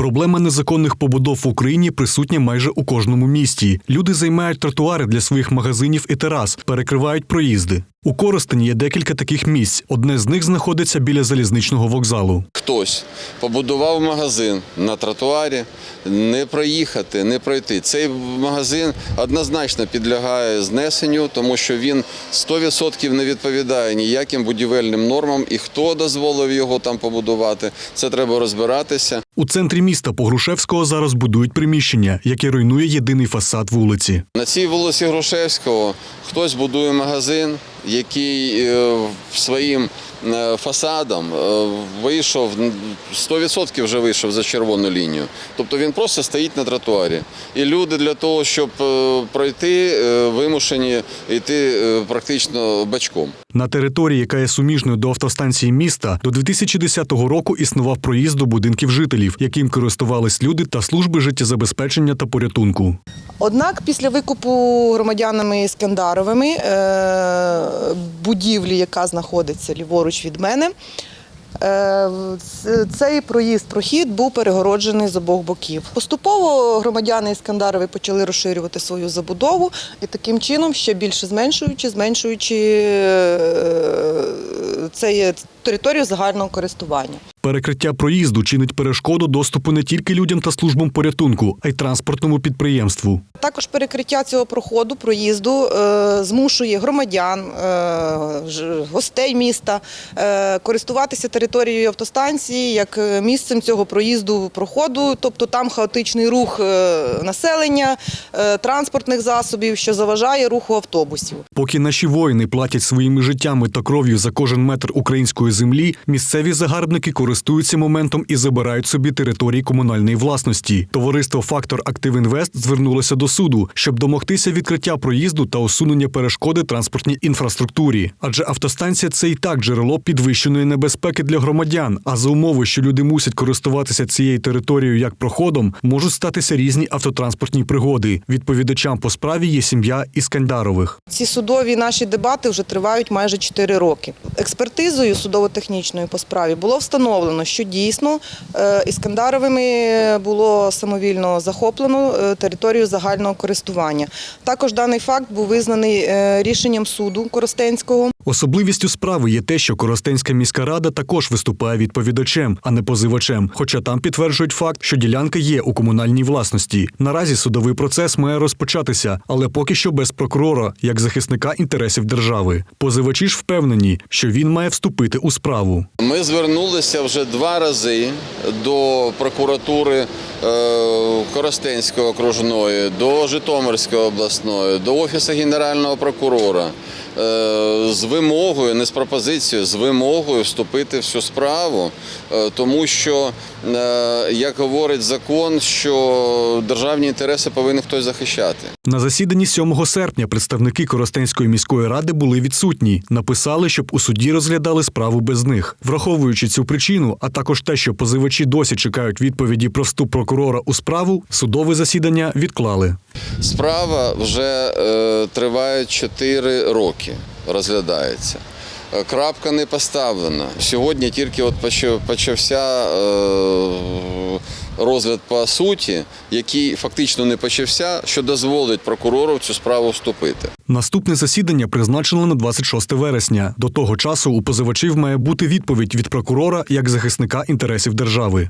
Проблема незаконних побудов в Україні присутня майже у кожному місті. Люди займають тротуари для своїх магазинів і терас, перекривають проїзди. У Коростені є декілька таких місць. Одне з них знаходиться біля залізничного вокзалу. Хтось побудував магазин на тротуарі, не проїхати, не пройти. Цей магазин однозначно підлягає знесенню, тому що він 100% не відповідає ніяким будівельним нормам. І хто дозволив його там побудувати, це треба розбиратися. У центрі міста Погрушевського зараз будують приміщення, яке руйнує єдиний фасад вулиці. На цій вулиці Грушевського хтось будує магазин, який е, своїм фасадом е, вийшов 100% вже вийшов за червону лінію. Тобто він просто стоїть на тротуарі. І люди для того, щоб е, пройти, е, вимушені йти е, практично бачком. На території, яка є суміжною до автостанції міста, до 2010 року існував проїзд до будинків жителів, яким користувались люди та служби життєзабезпечення та порятунку. Однак після викупу громадянами Іскандаровими е, будівлі, яка знаходиться ліворуч від мене, е, цей проїзд-прохід був перегороджений з обох боків. Поступово громадяни Іскандарові почали розширювати свою забудову і таким чином ще більше зменшуючи, зменшуючи е, цей територію загального користування. Перекриття проїзду чинить перешкоду доступу не тільки людям та службам порятунку, а й транспортному підприємству. Також перекриття цього проходу, проїзду е, змушує громадян, е, гостей міста е, користуватися територією автостанції як місцем цього проїзду проходу, тобто там хаотичний рух населення, транспортних засобів, що заважає руху автобусів. Поки наші воїни платять своїми життями та кров'ю за кожен метр української землі, місцеві загарбники користуються моментом і забирають собі території комунальної власності. Товариство Фактор Актив Інвест звернулося до суду, щоб домогтися відкриття проїзду та усунення перешкоди транспортній інфраструктурі. Адже автостанція це і так джерело підвищеної небезпеки для громадян. А за умови, що люди мусять користуватися цією територією як проходом, можуть статися різні автотранспортні пригоди. Відповідачам по справі є сім'я Іскандарових. Ці судові наші дебати вже тривають майже 4 роки. Експертизою судово-технічною по справі було встановлено, що дійсно е, Іскандаровими було самовільно захоплено е, територію загального користування. Також даний факт був визнаний е, рішенням суду Коростенського. Особливістю справи є те, що Коростенська міська рада також виступає відповідачем, а не позивачем. Хоча там підтверджують факт, що ділянка є у комунальній власності. Наразі судовий процес має розпочатися, але поки що без прокурора, як захисника інтересів держави. Позивачі ж впевнені, що він має вступити у справу. Ми звернулися вже два рази до прокуратури е, Коростенської окружної, до Житомирської обласної, до Офісу Генерального прокурора з вимогою, не з пропозицією, з вимогою вступити в цю справу, е, тому що, е, як говорить закон, що державні інтереси повинен хтось захищати. На засіданні 7 серпня представники Коростенської міської ради були відсутні. Написали, щоб у суді розглядали справу без них. Враховуючи цю причину, а також те, що позивачі досі чекають відповіді про вступ прокурора у справу, судове засідання відклали. Справа вже е, триває 4 роки, розглядається. Е, Крапка не поставлена. Сьогодні тільки от почався е, розгляд по суті, який фактично не почався, що дозволить прокурору в цю справу вступити. Наступне засідання призначено на 26 вересня. До того часу у позивачів має бути відповідь від прокурора як захисника інтересів держави.